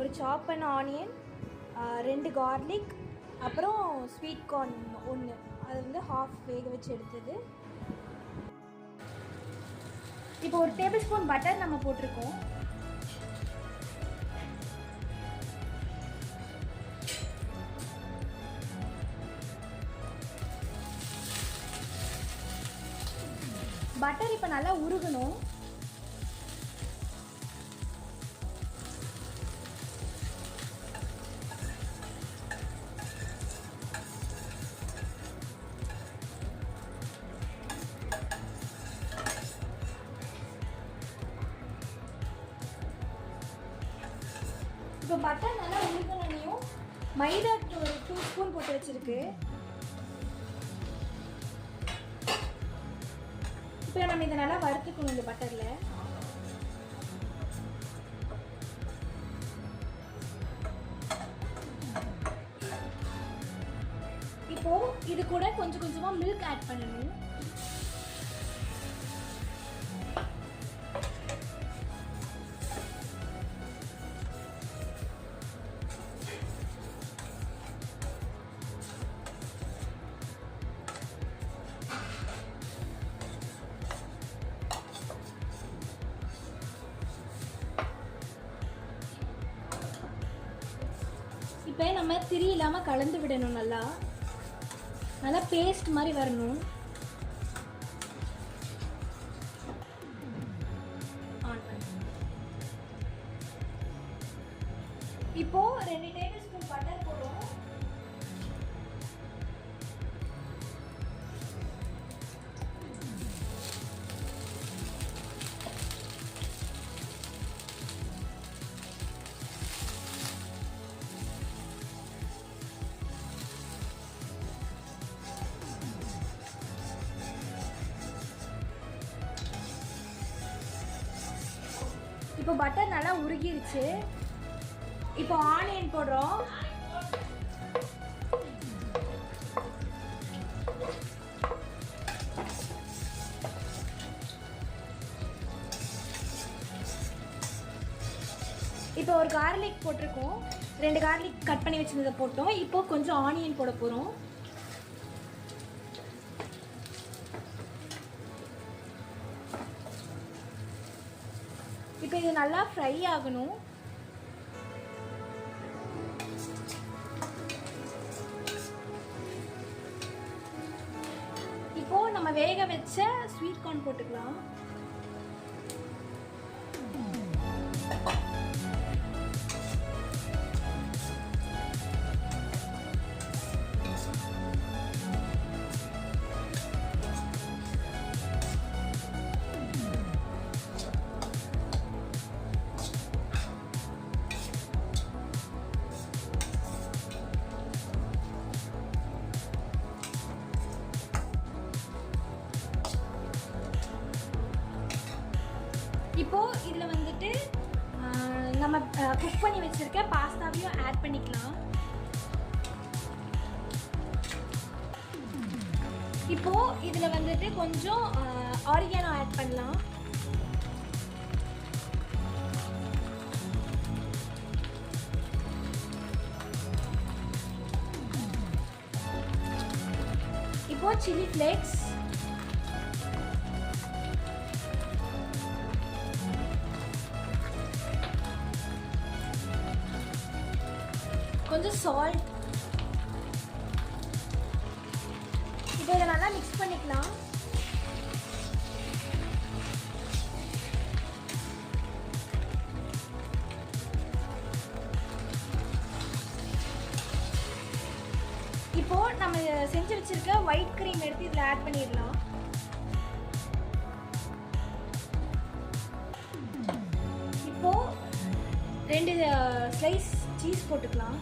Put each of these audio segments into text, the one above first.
ஒரு சாப் பண்ண ஆனியன் ரெண்டு கார்லிக் அப்புறம் ஸ்வீட் கார்ன் ஒன்று அது வந்து ஹாஃப் வேக வச்சு எடுத்தது. இப்போ ஒரு டேபிள் ஸ்பூன் பட்டர் நம்ம போட்டிருக்கோம். பட்டர் இப்போ நல்லா உருகணும். இப்போ பட்டர் நல்லா உருகணும் மைதா ஒரு டூ ஸ்பூன் போட்டு வச்சிருக்கு. இப்போ நம்ம இதை நல்லா வறுத்துக்கணும் இந்த பட்டரில் இப்போ இது கூட கொஞ்சம் கொஞ்சமாக மில்க் ஆட் பண்ணணும். நம்ம திரி இல்லாமல் கலந்து விடணும் நல்லா. நல்லா பேஸ்ட் மாதிரி வரணும். இப்போது இப்போ ரெண்டு டேபிள் ஸ்பூன் பட்டர் போடுவோம். இப்போ பட்டர் நல்லா உருகிருச்சு. இப்போ ஆனியன் போடுறோம். இப்போ ஒரு கார்லிக் போட்டிருக்கோம். ரெண்டு கார்லிக் கட் பண்ணி வச்சிருந்ததை போட்டோம். இப்போ கொஞ்சம் ஆனியன் போட போகிறோம் இப்போ இது நல்லா ஃப்ரை ஆகணும். இப்போ நம்ம வேக வச்ச ஸ்வீட் கார்ன் போட்டுக்கலாம். இப்போ இதில் வந்துட்டு நம்ம குக் பண்ணி வச்சுருக்க பாஸ்தாவையும் ஆட் பண்ணிக்கலாம். இப்போ இதில் வந்துட்டு கொஞ்சம் ஆரிகானோ ஆட் பண்ணலாம். இப்போ சில்லி ஃப்ளேக்ஸ் கொஞ்சம் சால்ட் இப்போ இதை நல்லா மிக்ஸ் பண்ணிக்கலாம். இப்போ நம்ம செஞ்சு வச்சிருக்க ஒயிட் க்ரீம் எடுத்து இதில் ஆட் பண்ணிடலாம். ஸ்லைஸ் சீஸ் போட்டுக்கலாம்.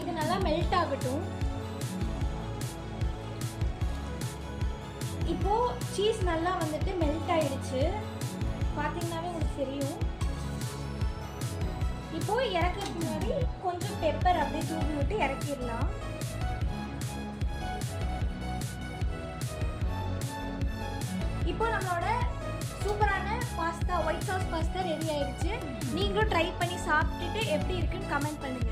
இது நல்லா மெல்ட் ஆகட்டும். இப்போ சீஸ் நல்லா வந்துட்டு மெல்ட் ஆயிடுச்சு. பார்த்தீங்கன்னாவே உங்களுக்கு தெரியும். இப்போ இறக்கிறதுக்கு முன்னாடி கொஞ்சம் பெப்பர் அப்படியே தூவி விட்டு இறக்கிடலாம். இப்போ நம்மளோட சூப்பரான pasta white sauce pasta ready ஆயிடுச்சு. நீங்களும் ட்ரை பண்ணி சாப்பிட்டுட்டு எப்படி இருக்குன்னு கமெண்ட் பண்ணுங்க.